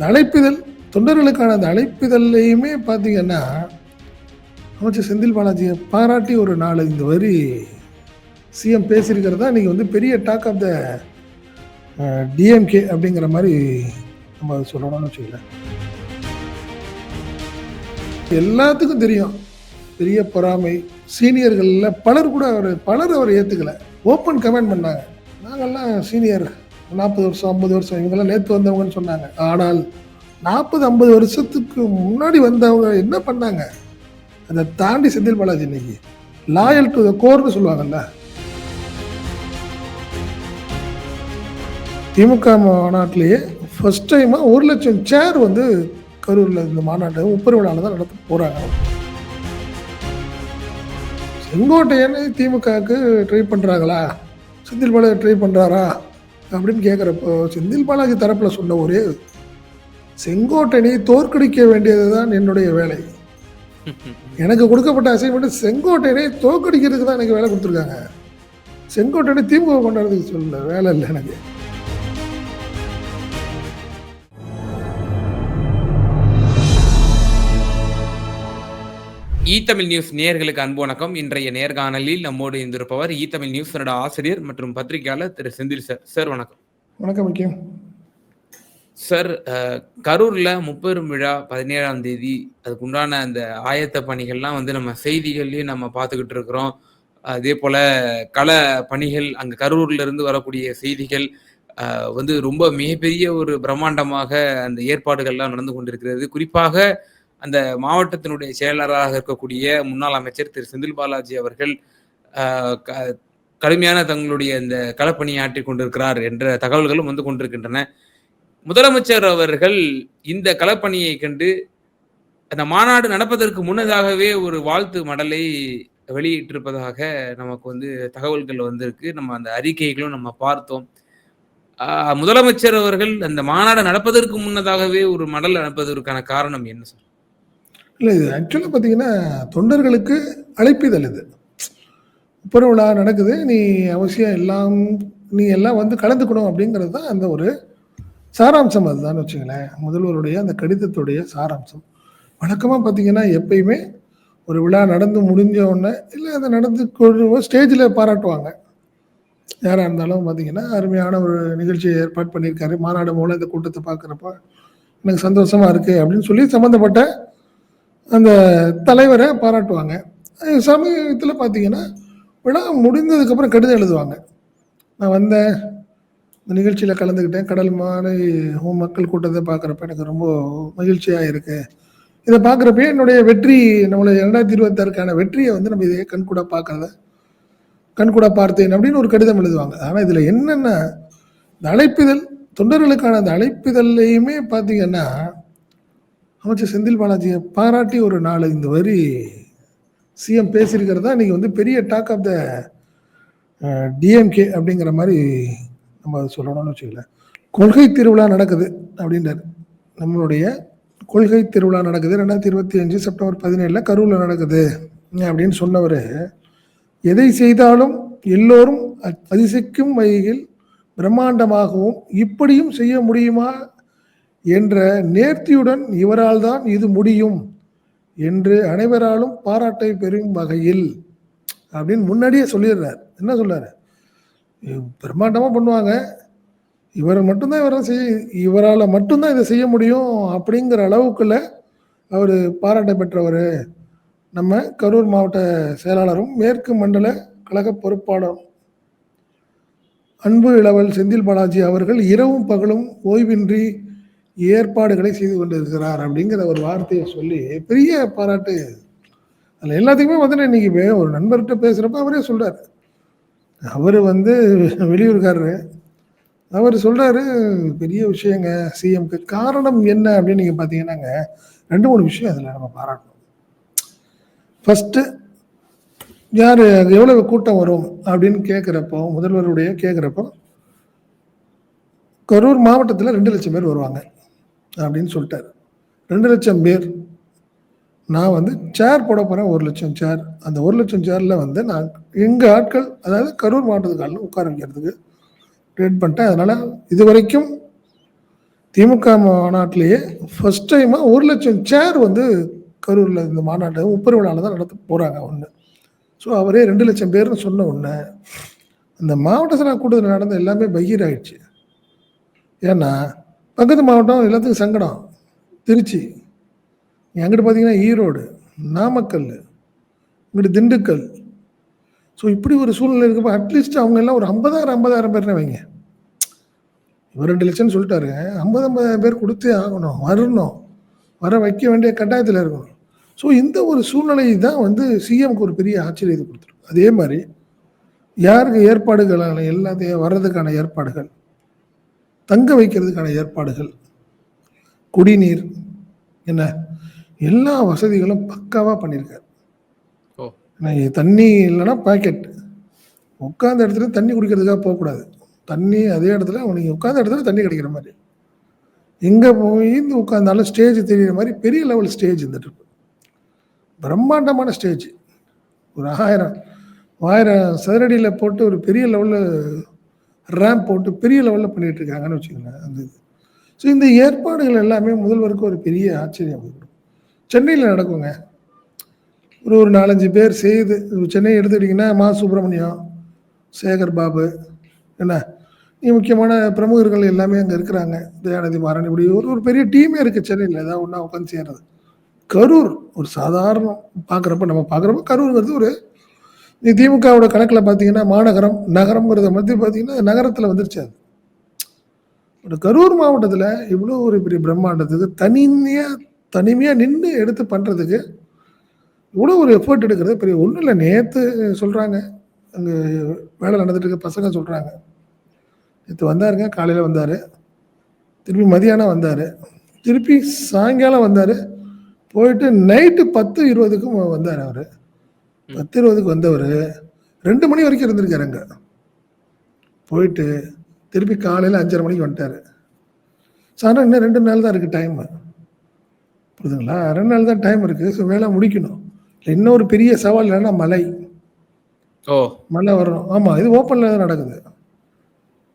இந்த அழைப்பிதழ் தொண்டர்களுக்கான அந்த அழைப்பிதழ்லையுமே பார்த்தீங்கன்னா அமைச்சர் செந்தில் பாலாஜியை பாராட்டி ஒரு நாலு இந்த வரி சிஎம் பேசியிருக்கிறதா இன்றைக்கி வந்து பெரிய டாக் ஆஃப் த டிஎம்கே அப்படிங்கிற மாதிரி நம்ம அதை சொல்லணும்னு வச்சுக்கல எல்லாத்துக்கும் தெரியும். பெரிய பொறாமை. சீனியர்களில் பலர் கூட அவர் பலர் அவர் ஏற்றுக்கல ஓப்பன் கமெண்ட் பண்ணாங்க. நாங்கள்லாம் சீனியர் நாற்பது வருஷம் ஐம்பது வருஷம் இவங்கெல்லாம் நேற்று வந்தவங்கன்னு சொன்னாங்க. ஆனால் நாற்பது ஐம்பது வருஷத்துக்கு முன்னாடி வந்தவங்க என்ன பண்ணாங்க? அதை தாண்டி செந்தில் பாலாஜி இன்னைக்கு லாயல் டு த கோர்னு சொல்லுவாங்கல்ல. திமுக மாநாட்டிலேயே ஃபர்ஸ்ட் டைமாக ஒரு லட்சம் சேர் வந்து கரூரில் இந்த மாநாட்டை முப்பது தான் நடத்த போகிறாங்க செங்கோட்டையன் திமுகவுக்கு ட்ரை பண்ணுறாங்களா செந்தில் பாலாஜி ட்ரை பண்ணுறாரா அப்படின்னு கேட்குறப்போ செந்தில் பாலாஜி தரப்பில் சொன்ன ஒரே செங்கோட்டையனை தோற்கடிக்க வேண்டியது தான் என்னுடைய வேலை. எனக்கு கொடுக்கப்பட்ட அசைன்மெண்ட் செங்கோட்டையனை தோற்கடிக்கிறதுக்கு தான் எனக்கு வேலை கொடுத்துருக்காங்க. செங்கோட்டையனை திமுக கொண்டாடுறதுக்கு சொல்லல வேலை இல்லை எனக்கு. ஈ தமிழ் நியூஸ் நேயர்களுக்கு அன்பு வணக்கம். இன்றைய நேர்காணலில் நம்மோடு இருந்திருப்பவர் ஈ தமிழ் நியூஸோட ஆசிரியர் மற்றும் பத்திரிகையாளர் திரு செந்தில் சார். சார் வணக்கம். வணக்கம் முக்கியம். சார் கரூர்ல முப்பெரும் விழா பதினேழாம் தேதி. அதுக்கு உண்டான அந்த ஆயத்த பணிகள்லாம் வந்து நம்ம செய்திகள்லயும் நம்ம பார்த்துக்கிட்டு இருக்கிறோம். அதே போல கள பணிகள் அங்க கரூர்ல இருந்து வரக்கூடிய செய்திகள் வந்து ரொம்ப மிகப்பெரிய ஒரு பிரம்மாண்டமாக அந்த ஏற்பாடுகள்லாம் நடந்து கொண்டிருக்கிறது. குறிப்பாக அந்த மாவட்டத்தினுடைய செயலாளராக இருக்கக்கூடிய முன்னாள் அமைச்சர் திரு செந்தில் பாலாஜி அவர்கள் க- கடுமையான தங்களுடைய இந்த களப்பணியாற்றி கொண்டிருக்கிறார் என்ற தகவல்களும் வந்து கொண்டிருக்கின்றன. முதலமைச்சர் அவர்கள் இந்த களப்பணியை கண்டு அந்த மாநாடு நடப்பதற்கு முன்னதாகவே ஒரு வாழ்த்து மடலை வெளியிட்டிருப்பதாக நமக்கு வந்து தகவல்கள் வந்திருக்கு. நம்ம அந்த அறிக்கைகளும் நம்ம பார்த்தோம். முதலமைச்சர் அவர்கள் அந்த மாநாடு நடப்பதற்கு முன்னதாகவே ஒரு மடல் அனுப்புவதற்கான காரணம் என்ன சார் இல்லை இது ஆக்சுவலாக பார்த்தீங்கன்னா தொண்டர்களுக்கு அழைப்பிதழ் இது. முப்பது விழா நடக்குது நீ அவசியம் எல்லாம் நீ எல்லாம் வந்து கலந்துக்கணும் அப்படிங்கிறது தான் அந்த ஒரு சாராம்சம் அதுதான் வச்சுங்களேன். முதல்வருடைய அந்த கடிதத்துடைய சாராம்சம். வழக்கமாக பார்த்தீங்கன்னா எப்பயுமே ஒரு விழா நடந்து முடிஞ்ச உடனே இல்லை அதை நடந்து ஸ்டேஜில் பாராட்டுவாங்க. யாராக இருந்தாலும் பார்த்தீங்கன்னா அருமையான ஒரு நிகழ்ச்சியை ஏற்பாடு பண்ணியிருக்காரு. மாநாடு மூலம் இந்த கூட்டத்தை பார்க்குறப்ப எனக்கு சந்தோஷமாக இருக்குது அப்படின்னு சொல்லி சம்மந்தப்பட்ட அந்த தலைவரை பாராட்டுவாங்க. சமீபத்தில் சமயத்தில் பார்த்தீங்கன்னா விழா முடிந்ததுக்கப்புறம் கடிதம் எழுதுவாங்க. நான் வந்தேன். இந்த நிகழ்ச்சியில் கலந்துக்கிட்டேன். கடல் மாலை மக்கள் கூட்டத்தை பார்க்குறப்ப எனக்கு ரொம்ப மகிழ்ச்சியாக இருக்குது இதை பார்க்குறப்ப என்னுடைய வெற்றி நம்மளை ரெண்டாயிரத்தி இருபத்தாறுக்கான வெற்றியை வந்து நம்ம இதையே கண்கூட பார்க்கறத கண்கூட பார்த்தேன் அப்படின்னு ஒரு கடிதம் எழுதுவாங்க. ஆனால் இதில் என்னென்ன இந்த அழைப்பிதழ் தொண்டர்களுக்கான அந்த அழைப்பிதழ்லையுமே பார்த்தீங்கன்னா அமைச்சர் செந்தில் பாலாஜியை பாராட்டி ஒரு நாலு இந்த வரி சிஎம் பேசியிருக்கிறதா? இன்றைக்கி வந்து பெரிய டாக் ஆஃப் த டிஎம்கே அப்படிங்கிற மாதிரி நம்ம அதை சொல்லணும்னு வச்சுக்கல கொள்கை திருவிழா நடக்குது அப்படின்றார். நம்மளுடைய கொள்கை திருவிழா நடக்குது. ரெண்டாயிரத்தி இருபத்தி அஞ்சு செப்டம்பர் பதினேழில் கரூரில் நடக்குது அப்படின்னு சொன்னவர் எதை செய்தாலும் எல்லோரும் அதிசிக்கும் வகையில் பிரம்மாண்டமாகவும் இப்படியும் செய்ய முடியுமா என்ற நேர்த்தியுடன் இவரால் தான் இது முடியும் என்று அனைவராலும் பாராட்டை பெறும் வகையில் அப்படின்னு முன்னாடியே சொல்லிடுறார். என்ன சொல்றாரு? பிரம்மாண்டமாக பண்ணுவாங்க. இவர் மட்டும்தான் இவரை செய்ய இவரால் மட்டும்தான் இதை செய்ய முடியும் அப்படிங்கிற அளவுக்குள்ள அவர் பாராட்டை பெற்றவர். நம்ம கரூர் மாவட்ட செயலாளரும் மேற்கு மண்டல கழக பொறுப்பாளரும் அன்பு இளவல் செந்தில் பாலாஜி அவர்கள் இரவும் பகலும் ஓய்வின்றி ஏற்பாடுகளை செய்து கொண்டிருக்கிறார் அப்படிங்கிற ஒரு வார்த்தையை சொல்லி பெரிய பாராட்டு. அதில் எல்லாத்துக்குமே வந்து இன்னைக்கு ஒரு நண்பர்கிட்ட பேசுகிறப்ப அவரே சொல்கிறார் அவர் வந்து வெளியூர்காரரு. அவர் சொல்கிறாரு பெரிய விஷயங்க சிஎம்க்கு காரணம் என்ன? அப்படின்னு நீங்கள் பார்த்தீங்கன்னாங்க ரெண்டு மூணு விஷயம் அதில் நம்ம பாராட்டணும். ஃபஸ்ட்டு யார் எவ்வளவு கூட்டம் வரும் அப்படின்னு கேட்குறப்போ முதல்வருடைய கேட்குறப்போ கரூர் மாவட்டத்தில் ரெண்டு லட்சம் பேர் வருவாங்க. அப்படின்னு சொல்லிட்டாரு. ரெண்டு லட்சம் பேர். நான் வந்து சேர் போட போகிறேன் ஒரு லட்சம் சேர் அந்த ஒரு லட்சம் சேரில் வந்து நான் எங்கள் ஆட்கள் அதாவது கரூர் மாவட்டத்துக்கு ஆள் உட்கார வைக்கிறதுக்கு ட்ரேட் பண்ணிட்டேன். அதனால் இது வரைக்கும் திமுக மாநாட்டிலேயே ஃபஸ்ட் டைமாக ஒரு லட்சம் சேர் வந்து கரூரில் இந்த மாநாட்டை முப்பது தான் நடத்த போகிறாங்க ஒன்று ஸோ அவரே ரெண்டு லட்சம் பேர்னு சொன்ன ஒன்று அந்த மாவட்ட சபை கூட்டத்தில் நடந்த எல்லாமே பகீர் ஆயிடுச்சு ஏன்னா பக்கத்து மாவட்டம் எல்லாத்துக்கும் சங்கடம். திருச்சி. எங்கிட்ட பார்த்தீங்கன்னா ஈரோடு நாமக்கல் இங்கிட்டு திண்டுக்கல். ஸோ இப்படி ஒரு சூழ்நிலை இருக்கப்போ அட்லீஸ்ட் அவங்க எல்லாம் ஒரு ஐம்பதாயிரம் ஐம்பதாயிரம் பேர்னு வைங்க. இவர் ரெண்டு லட்சம்னு சொல்லிட்டாரு. ஐம்பது ஐம்பதாயிரம் பேர் கொடுத்தே ஆகணும் வரணும். வர வைக்க வேண்டிய கட்டாயத்தில் இருக்கணும். ஸோ இந்த ஒரு சூழ்நிலை தான் வந்து சிஎம்க்கு ஒரு பெரிய ஆச்சரியத்தை கொடுத்துரும் அதே மாதிரி யாருக்கு ஏற்பாடுகள் எல்லாத்தையும் வர்றதுக்கான ஏற்பாடுகள்? தங்க வைக்கிறதுக்கான ஏற்பாடுகள் குடிநீர் என்ன? எல்லா வசதிகளும் பக்காவாக பண்ணியிருக்காரு தண்ணி இல்லைன்னா பாக்கெட் உட்காந்த இடத்துல தண்ணி குடிக்கிறதுக்காக போகக்கூடாது. தண்ணி அதே இடத்துல உனக்கு உட்காந்த இடத்துல தண்ணி கிடைக்கிற மாதிரி. எங்கே போய் உட்காந்தாலும் ஸ்டேஜ் தெரியுற மாதிரி பெரிய லெவல் ஸ்டேஜ் இந்த ட்ரிப் பிரம்மாண்டமான ஸ்டேஜ் ஒரு ஆயிரம் ஆயிரம் சதுரடியில் போட்டு ஒரு பெரிய லெவலில் ரேம்ப் போட்டு பெரிய லெவலில் பண்ணிட்டு இருக்காங்கன்னு வச்சுக்கோங்களேன் அந்த இது. ஸோ இந்த ஏற்பாடுகள் எல்லாமே முதல்வருக்கு ஒரு பெரிய ஆச்சரியம் கொடுக்கும் சென்னையில் நடக்குங்க. ஒரு ஒரு நாலஞ்சு பேர் செய்து சென்னை எடுத்துக்கிட்டிங்கன்னா மா சுப்பிரமணியம் சேகர் பாபு என்ன? நீ முக்கியமான பிரமுகர்கள் எல்லாமே அங்கே இருக்கிறாங்க. தயாநிதி மாறன் இப்படி ஒரு ஒரு பெரிய டீமே இருக்குது சென்னையில் ஏதாவது ஒன்றா உட்காந்து செய்கிறது கரூர் ஒரு சாதாரணம். பார்க்குறப்ப நம்ம பார்க்குறப்ப கரூருங்கிறது ஒரு நீ திமுகவோட கணக்கில் பார்த்தீங்கன்னா மாநகரம் நகரம்ங்கிறத மத்திய பார்த்தீங்கன்னா நகரத்தில் வந்துருச்சு அது. ஒரு கரூர் மாவட்டத்தில் இவ்வளோ ஒரு பெரிய பிரம்மாண்டத்துக்கு தனிமையாக தனிமையாக நின்று எடுத்து பண்ணுறதுக்கு இவ்வளோ ஒரு எஃபர்ட் எடுக்கிறது பெரிய ஒன்றும் இல்லை. நேற்று சொல்கிறாங்க அங்கே வேலை நடந்துட்டு இருக்க பசங்க சொல்கிறாங்க நேற்று வந்தாருங்க காலையில் வந்தார். திருப்பி மதியானம் வந்தார். திருப்பி சாயங்காலம் வந்தார். போயிட்டு நைட்டு பத்து இருபதுக்கும் வந்தார் அவர். பத்து இருபதுக்கு வந்தவர் ரெண்டு மணி வரைக்கும் இருந்திருக்காரு அங்கே. போயிட்டு திருப்பி காலையில் அஞ்சரை மணிக்கு வந்துட்டார். சார் இன்னும் ரெண்டு நாள் தான் இருக்குது டைம் புரியுதுங்களா? ரெண்டு நாள் தான் டைம் இருக்குது ஸோ வேலை முடிக்கணும். இல்லை இன்னொரு பெரிய சவால் என்னன்னா மழை. ஓ. மழை வரணும் ஆமாம் இது ஓப்பனில் தான் நடக்குது.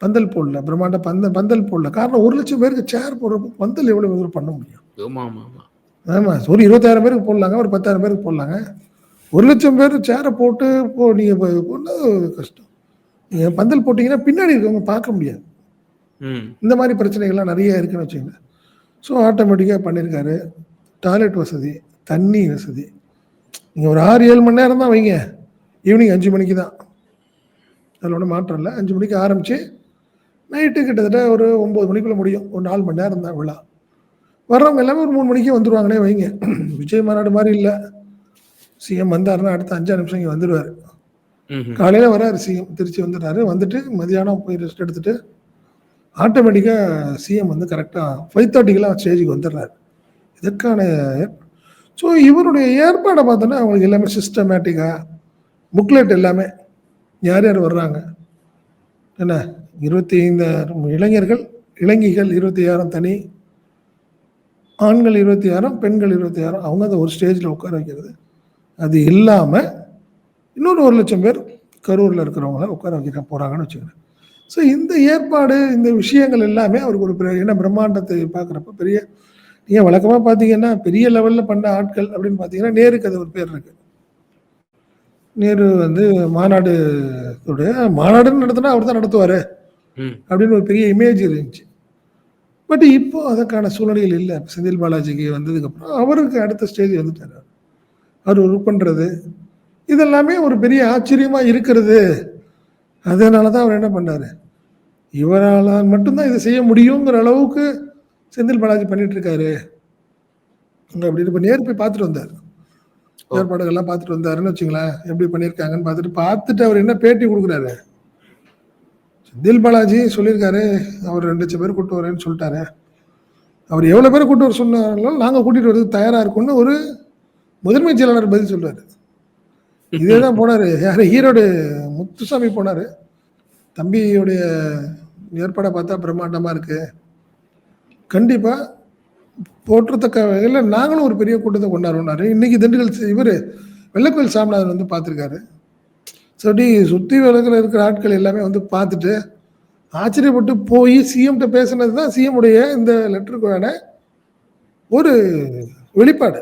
பந்தல் போடல. பிரம்மாண்ட பந்த பந்தல் போடல. காரணம் ஒரு லட்சம் பேருக்கு சேர் போடுறப்போ பந்தல் எவ்வளோ பண்ண முடியும்? ஆமா ஆமா ஆமா. ஆமாம் ஒரு இருபத்தாயிரம் பேருக்கு போடலாங்க. ஒரு பத்தாயிரம் பேருக்கு போடலாங்க. ஒரு லட்சம் பேர் சேரை போட்டு போ நீங்கள் போனால் கஷ்டம். நீங்கள் பந்தல் போட்டிங்கன்னா பின்னாடி இருக்கவங்க பார்க்க முடியாது. ம். இந்த மாதிரி பிரச்சனைகள்லாம் நிறைய இருக்குன்னு வச்சுக்கோங்க ஸோ ஆட்டோமேட்டிக்காக பண்ணியிருக்காரு டாய்லெட் வசதி தண்ணி வசதி. நீங்கள் ஒரு ஆறு ஏழு மணி நேரம் தான் வைங்க. ஈவினிங் அஞ்சு மணிக்கு தான். அதில் ஒன்றும் மாற்றம் இல்லை. அஞ்சு மணிக்கு ஆரம்பித்து நைட்டு கிட்டத்தட்ட ஒரு ஒம்பது மணிக்குள்ளே முடியும். ஒரு நாலு மணி நேரம் தான் விழா வர்றவங்க எல்லாமே ஒரு மூணு மணிக்கே வந்துடுவாங்கன்னே வைங்க. விஜய் மாநாடு மாதிரி இல்லை. சிஎம் வந்தாருன்னா அடுத்த அஞ்சா நிமிஷம் இங்கே வந்துடுவார் காலையில் வராரு சிஎம் திருச்சி வந்துடுறாரு வந்துட்டு மதியானம் போய் ரெஸ்ட் எடுத்துட்டு ஆட்டோமேட்டிக்காக சிஎம் வந்து கரெக்டாக ஃபைவ் தேர்ட்டிக்கெலாம் ஸ்டேஜுக்கு வந்துடுறாரு. இதற்கான ஸோ இவருடைய ஏற்பாடை பார்த்தோன்னா அவங்களுக்கு எல்லாமே சிஸ்டமேட்டிக்காக புக்லெட் எல்லாமே யார் யார் வர்றாங்க? என்ன? இருபத்தி ஐந்தாயிரம் இளைஞர்கள் இளைஞிகள் இருபத்தி ஆயிரம் தனி ஆண்கள் இருபத்தி ஆயிரம் பெண்கள் இருபத்தி ஆயிரம் அவங்க அந்த ஒரு ஸ்டேஜில் உட்கார வைக்கிறது. அது இல்லாமல் இன்னொரு ஒரு லட்சம் பேர் கரூரில் இருக்கிறவங்கள உட்கார வைக்க போகிறாங்கன்னு வச்சுக்கிறேன் ஸோ இந்த ஏற்பாடு இந்த விஷயங்கள் எல்லாமே அவருக்கு ஒரு என்ன பிரம்மாண்டத்தை பார்க்குறப்ப பெரிய நீங்கள் வழக்கமாக பார்த்தீங்கன்னா பெரிய லெவலில் பண்ண ஆட்கள் அப்படின்னு பார்த்தீங்கன்னா நேருக்கு அது ஒரு பேர் இருக்கு. நேரு வந்து மாநாடு மாநாடுன்னு நடத்தினா அவர் தான் நடத்துவார் அப்படின்னு ஒரு பெரிய இமேஜ் இருந்துச்சு. பட் இப்போ அதற்கான சூழ்நிலைகள் இல்லை. செந்தில் பாலாஜிக்கு வந்ததுக்கப்புறம் அவருக்கு அடுத்த ஸ்டேஜ் வந்துட்டார். அவர் ஒர்க் பண்ணுறது இதெல்லாமே ஒரு பெரிய ஆச்சரியமாக இருக்கிறது. அதனால தான் அவர் என்ன பண்ணார்? இவரால் மட்டும்தான் இதை செய்ய முடியுங்கிற அளவுக்கு செந்தில் பாலாஜி பண்ணிட்டு இருக்காரு. அங்க அப்படின்னு இப்போ நேர் போய் பார்த்துட்டு வந்தார். ஏற்பாடுகள்லாம் பார்த்துட்டு வந்தாருன்னு வச்சுங்களேன். எப்படி பண்ணியிருக்காங்கன்னு பார்த்துட்டு பார்த்துட்டு அவர் என்ன பேட்டி கொடுக்குறாரு? செந்தில் பாலாஜி சொல்லியிருக்காரு அவர் ரெண்டு லட்சம் பேர் கூட்டு வரேன்னு சொல்லிட்டாரு. அவர் எவ்வளோ பேர் கூட்டு வர சொன்னாலும் நாங்கள் கூட்டிகிட்டு வரதுக்கு தயாராக இருக்கோம்னு ஒரு முதன்மை செயலாளர் பதில் சொல்றாரு. இதே தான் போனார். யார்? ஈரோடு முத்துசாமி போனார். தம்பியுடைய ஏற்பாடை பார்த்தா பிரம்மாண்டமாக இருக்கு. கண்டிப்பாக போற்றத்தக்க வகையில் நாங்களும் ஒரு பெரிய கூட்டத்தை கொண்டாடுவோம்னாரு இன்னைக்கு திண்டுக்கல் இவர் வெள்ளக்கோயில் சாமிநாதன் வந்து பார்த்துருக்காரு. சரி சுற்றி விலகில் இருக்கிற ஆட்கள் எல்லாமே வந்து பார்த்துட்டு ஆச்சரியப்பட்டு போய் சிஎம்கிட்ட பேசுனது தான் சிஎம் உடைய இந்த லெட்டருக்கான ஒரு வெளிப்பாடு.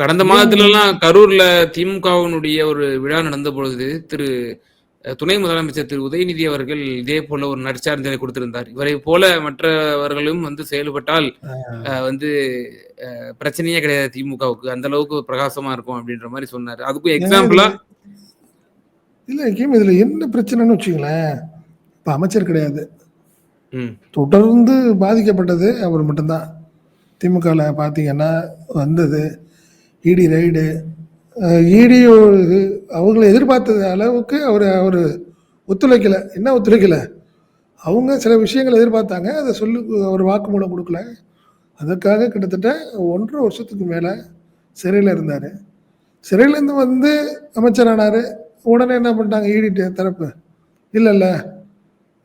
கடந்த மாதத்துல எல்லாம் கரூர்ல திமுகவினுடைய ஒரு விழா நடந்த பொழுது திரு துணை முதலமைச்சர் திரு உதயநிதி அவர்கள் இதே போல ஒரு நற்சார்ந்தனை கொடுத்திருந்தார். இவரை போல மற்றவர்களும் வந்து செயல்பட்டால் வந்து பிரச்சனையே கிடையாது திமுகவுக்கு. அந்த அளவுக்கு பிரகாசமா இருக்கும் அப்படின்ற மாதிரி சொன்னாரு. அதுக்கும் எக்ஸாம்பிளா இல்லை கேம் இதில் என்ன பிரச்சனைன்னு வச்சுங்களேன் இப்போ அமைச்சர் கிடையாது. தொடர்ந்து பாதிக்கப்பட்டது அவர் மட்டும்தான். திமுகவில் பார்த்தீங்கன்னா வந்தது இடி ரைடு இடி அவங்களை எதிர்பார்த்தது அளவுக்கு அவர் அவர் ஒத்துழைக்கலை. என்ன ஒத்துழைக்கலை? அவங்க சில விஷயங்கள் எதிர்பார்த்தாங்க. அதை சொல்லி அவர் வாக்குமூலம் கொடுக்கல. அதற்காக கிட்டத்தட்ட ஒன்றரை வருஷத்துக்கு மேலே சிறையில் இருந்தார். சிறையிலேருந்து வந்து அமைச்சரானார் உடனே என்ன பண்ணிட்டாங்க? ஈடிட்டு தரப்பு. இல்லை இல்லை.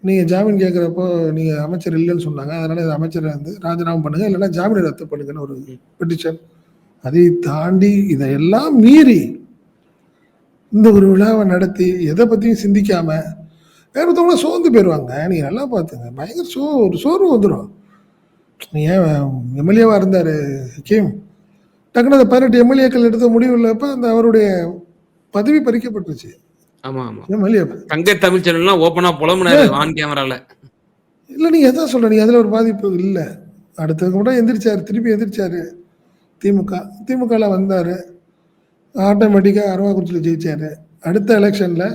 நீங்கள் ஜாமீன் கேட்குறப்போ நீங்கள் அமைச்சர் இல்லைன்னு சொன்னாங்க. அதனால் இந்த அமைச்சரை வந்து ராஜினாமா பண்ணுங்கள் இல்லைன்னா ஜாமீனை ரத்து பண்ணுங்கன்னு ஒரு பெட்டிஷன் அதை தாண்டி இதையெல்லாம் மீறி இந்த ஒரு விழாவை நடத்தி எதை பற்றியும் சிந்திக்காம வேற ஒருத்தவங்கள சோர்ந்து போயிடுவாங்க நீங்கள் நல்லா பார்த்துங்க. பயங்கர சோ ஒரு சோர்வு வந்துடும் நீ ஏன் எம்எல்ஏவாக இருந்தார் ஹக்கீம்? டக்குனு அந்த பதினெட்டு எம்எல்ஏக்கள் எடுத்த முடிவு இல்லப்ப அந்த அவருடைய பதவி பறிக்கப்பட்டுருச்சு. ஆமா ஆமா. எம்எல்ஏ தங்க தமிழ்ச்செல்லாம் ஓப்பனா புலம்புனாரு ஆன் கேமரால. இல்லை நீ எதான் சொல்ற? நீ அதில் ஒரு பாதிப்பு இல்லை. அடுத்ததுக்கு கூட எந்திரிச்சாரு திருப்பி எந்திரிச்சாரு. திமுக. திமுகவில் வந்தார். ஆட்டோமேட்டிக்காக அரவாக்குறிச்சியில் ஜெயித்தார் அடுத்த எலெக்ஷனில்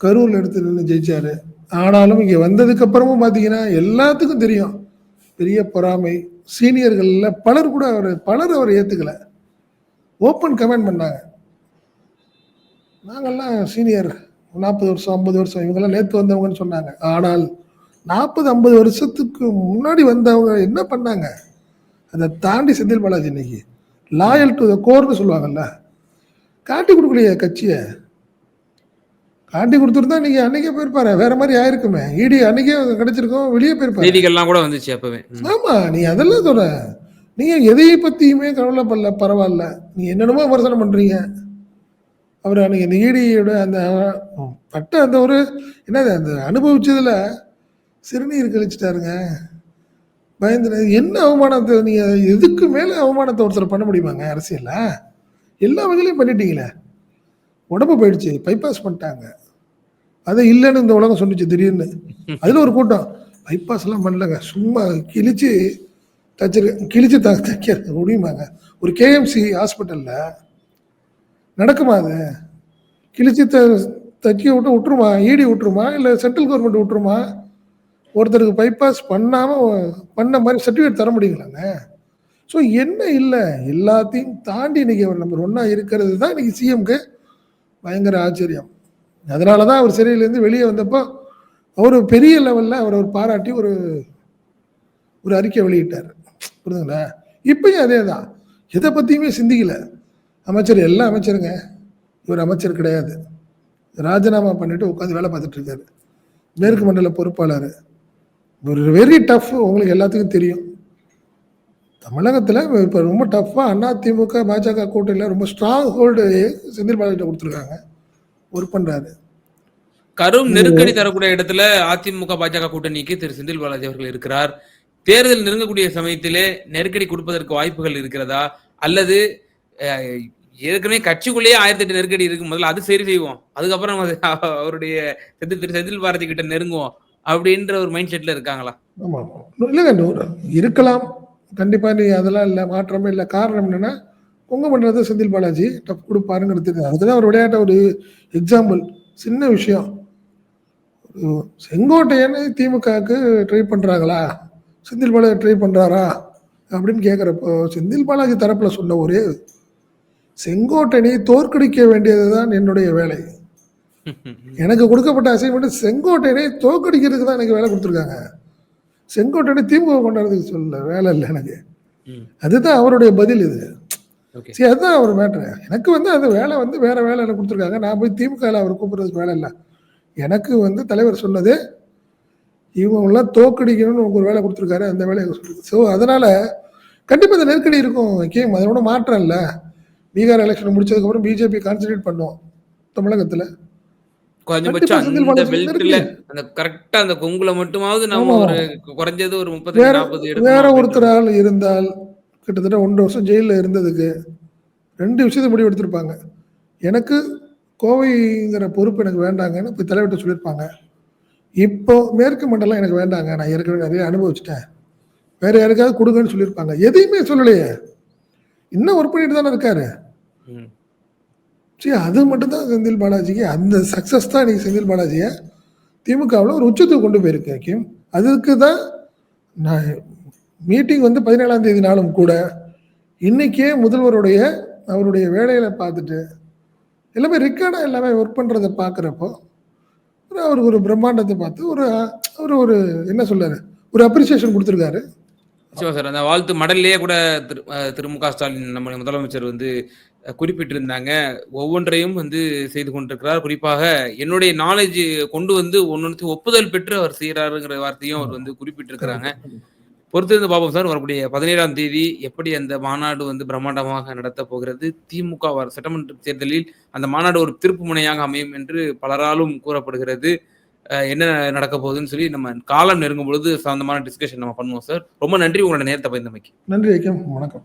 கரூரில் எடுத்து நின்று ஜெயித்தார் ஆனாலும் இங்கே வந்ததுக்கப்புறமும் பார்த்தீங்கன்னா எல்லாத்துக்கும் தெரியும். பெரிய பொறாமை. சீனியர்களில் பலர் கூட அவர் பலர் அவர் ஏற்றுக்கலை ஓப்பன் கமெண்ட் பண்ணாங்க. நாங்கெல்லாம் சீனியர். நாற்பது வருஷம் ஐம்பது வருஷம் இவங்கெல்லாம் நேற்று வந்தவங்கன்னு சொன்னாங்க. ஆனால் நாற்பது ஐம்பது வருஷத்துக்கு முன்னாடி வந்தவங்க என்ன பண்ணாங்க? அதை தாண்டி செந்தில் பாலாஜி இன்னைக்கு லாயல் டு த கோர்னு சொல்லுவாங்கல்ல காட்டி கொடுக்கலையே கட்சியை. காட்டி கொடுத்துருந்தா நீங்க அன்னைக்கே போயிருப்பாரு. வேற மாதிரி ஆயிருக்குமே. இடி அன்னைக்கே கிடைச்சிருக்கோம் வெளியே போயிருப்பாரு. செய்திகள்லாம் கூட வந்துச்சு அப்பவே. ஆமா நீ அதெல்லாம் சொல்ற. நீங்க எதையை பத்தியுமே கவலைப்படல பரவாயில்ல. நீ என்னென்னமோ விமர்சனம் பண்றீங்க. அவர் அன்னைக்கு இந்த ஈடியோட அந்த பட்ட அந்த ஒரு என்னது அந்த அனுபவிச்சதுல சிறுநீர் கழிச்சிட்டாருங்க. பயந்து என்ன அவமானத்தை நீங்கள் எதுக்கு மேலே அவமானத்தை ஒருத்தர் பண்ண முடியுமாங்க அரசியலில்? எல்லா வகையிலையும் பண்ணிட்டீங்களே. உடம்பு போயிடுச்சு பைபாஸ் பண்ணிட்டாங்க. அதை இல்லைன்னு இந்த உலகம் சொன்னிச்சு திடீர்னு. அதில் ஒரு கூட்டம். பைபாஸ்லாம் பண்ணலங்க. சும்மா கிழிச்சு தச்சிருக்க கிழிச்சு த தைக்க முடியுமாங்க? ஒரு கேஎம்சி ஹாஸ்பிட்டலில் நடக்குமா அது? கிழிச்சு த தைக்க விட்டு விட்டுருமா? ஈடி விட்டுருமா? இல்லை சென்ட்ரல் கவர்மெண்ட் விட்டுருமா? ஒருத்தருக்கு பைபாஸ் பண்ணாமல் பண்ண மாதிரி சர்டிஃபிகேட் தர முடியுங்களாங்க ஸோ என்ன இல்லை? எல்லாத்தையும் தாண்டி இன்னைக்கு அவர் நம்பர் ஒன்றா இருக்கிறது தான் இன்னைக்கு சிஎம்க்கு பயங்கர ஆச்சரியம். அதனால தான் அவர் சிறையிலேருந்து வெளியே வந்தப்போ அவர் பெரிய லெவலில் அவர் ஒரு பாராட்டி ஒரு ஒரு அறிக்கை வெளியிட்டார். புரியுதுங்களா இப்பயும் அதே தான். எதை பற்றியுமே சிந்திக்கல. அமைச்சர் எல்லா அமைச்சருங்க. இவர் அமைச்சர் கிடையாது. ராஜினாமா பண்ணிவிட்டு உட்காந்து வேலை பார்த்துட்ருக்காரு மேற்கு மண்டல பொறுப்பாளர். ஒரு வெரி டஃப் உங்களுக்கு எல்லாத்துக்கும் தெரியும். தமிழகத்தில் இப்போ ரொம்ப டஃப்பாக அதிமுக பாஜக கூட்டணியில் ரொம்ப ஸ்ட்ராங் ஹோல்டு செந்தில் பாலாஜி கொடுத்துருக்காங்க. ஒர்க் பண்ணுறாரு கரும் நெருக்கடி தரக்கூடிய இடத்துல அதிமுக பாஜக கூட்டணிக்கு திரு செந்தில் பாலாஜி அவர்கள் இருக்கிறார். தேர்தல் நெருங்கக்கூடிய சமயத்திலே நெருக்கடி கொடுப்பதற்கு வாய்ப்புகள் இருக்கிறதா? அல்லது ஏற்கனவே கட்சிக்குள்ளேயே ஆயிரத்தி எட்டு நெருக்கடி இருக்கு. முதல்ல அது சரி செய்வோம். அதுக்கப்புறம் அவருடைய செந்தில் திரு செந்தில் பாரதி கிட்ட நெருங்குவோம். அப்படின்ற ஒரு மைண்ட் செட்ல இருக்காங்களா? ஆமாம் இல்லைங்க நூறு இருக்கலாம். கண்டிப்பாக நீ அதெல்லாம் இல்லை மாற்றமே இல்லை. காரணம் என்னன்னா கொங்க பண்ணுறது செந்தில் பாலாஜி டஃப் கொடுப்பாருங்கிறது அதுதான் ஒரு விளையாட்ட ஒரு எக்ஸாம்பிள் சின்ன விஷயம். ஒரு செங்கோட்டையனை திமுகவுக்கு ட்ரை பண்ணுறாங்களா செந்தில் பாலாஜி ட்ரை பண்ணுறாரா அப்படின்னு கேட்குறப்போ செந்தில் பாலாஜி தரப்பில் சொன்ன ஒரே செங்கோட்டையனை தோற்கடிக்க வேண்டியது தான் என்னுடைய வேலை. எனக்கு கொடுக்கப்பட்ட அசைன்மெண்ட் செங்கோட்டையனை தோக்கடிக்கிறதுக்கு தான் எனக்கு வேலை கொடுத்துருக்காங்க. செங்கோட்டையனை திமுக கொண்டாடுறதுக்கு சொல்லல வேலை இல்லை எனக்கு. அதுதான் அவருடைய பதில் இது. சரி அதுதான் அவர் மேட்ரு எனக்கு வந்து அந்த வேலை வந்து வேற வேலை எனக்கு கொடுத்துருக்காங்க. நான் போய் திமுகவில் அவர் கூப்பிடுறதுக்கு வேலை இல்லை. எனக்கு வந்து தலைவர் சொன்னது இவங்கெல்லாம் தோக்கடிக்கணும்னு உங்களுக்கு ஒரு வேலை கொடுத்துருக்காரு அந்த வேலையை ஸோ அதனால கண்டிப்பாக இந்த நெருக்கடி இருக்கும் கேம் அதோட மாற்றம் இல்லை. பீகார் எலெக்ஷன் முடிச்சதுக்கப்புறம் பிஜேபி கான்சன்ட்ரேட் பண்ணோம் தமிழகத்தில். செந்தில் அந்த பெல்ட்ல. அந்த கரெக்டா அந்த கொங்குல மட்டுமாவது. ஒரு குறைஞ்சது ஒரு முப்பது வேற நாற்பது வேற ஒருத்தரால் இருந்தால் கிட்டத்தட்ட ஒன்றரை வருஷம் ஜெயிலில் இருந்ததுக்கு ரெண்டு விஷயத்தை முடிவு எடுத்திருப்பாங்க. எனக்கு கோவைங்கிற பொறுப்பு எனக்கு வேண்டாங்கன்னு இப்போ தலைவர்கிட்ட சொல்லியிருப்பாங்க. இப்போ மேற்கு மண்டலம் எனக்கு வேண்டாங்க. நான் ஏற்கனவே நிறைய அனுபவிச்சிட்டேன். வேற யாருக்காவது கொடுங்கன்னு சொல்லியிருப்பாங்க. எதையுமே சொல்லலையே. இன்னும் ஒர்க் பண்ணிட்டு தானே இருக்காரு. சரி அது மட்டும்தான் செந்தில் பாலாஜிக்கு. அந்த சக்ஸஸ் தான் இன்றைக்கி செந்தில் பாலாஜியை திமுகவில் ஒரு உச்சத்துக்கு கொண்டு போயிருக்கு கிம் அதுக்கு தான் நான் மீட்டிங் வந்து பதினேழாம் தேதி நாளும் கூட இன்னைக்கே முதல்வருடைய அவருடைய வேலையில் பார்த்துட்டு எல்லாமே ரெக்கார்டாக எல்லாமே ஒர்க் பண்ணுறதை பார்க்குறப்போ ஒரு அவருக்கு ஒரு பிரம்மாண்டத்தை பார்த்து ஒரு ஒரு ஒரு என்ன சொல்கிறார் ஒரு அப்ரிசியேஷன் கொடுத்துருக்காரு. நிச்சயமா சார். அந்த வாழ்த்து மடல்லையே கூட திரு திரு மு க ஸ்டாலின் நம்முடைய முதலமைச்சர் வந்து குறிப்பிட்டிருந்தாங்க. ஒவ்வொன்றையும் வந்து செய்து கொண்டிருக்கிறார். குறிப்பாக என்னுடைய நாலேஜ் கொண்டு வந்து ஒன்னொன்று ஒப்புதல் பெற்று அவர் செய்யறாருங்கிற வார்த்தையும் அவர் வந்து குறிப்பிட்டிருக்கிறாங்க. பொறுத்திருந்து பார்ப்போம் சார். வரக்கூடிய பதினேழாம் தேதி எப்படி அந்த மாநாடு வந்து பிரம்மாண்டமாக நடத்த போகிறது? திமுக சட்டமன்ற தேர்தலில் அந்த மாநாடு ஒரு திருப்பு முனையாக அமையும் என்று பலராலும் கூறப்படுகிறது. என்ன நடக்க போகுதுன்னு சொல்லி நம்ம காலம் நெருங்கும் பொழுது சம்பந்தமான டிஸ்கஷன் நம்ம பண்ணுவோம் சார் ரொம்ப நன்றி உங்களோட நேரத்தை பயந்தமைக்கு நன்றி வணக்கம்.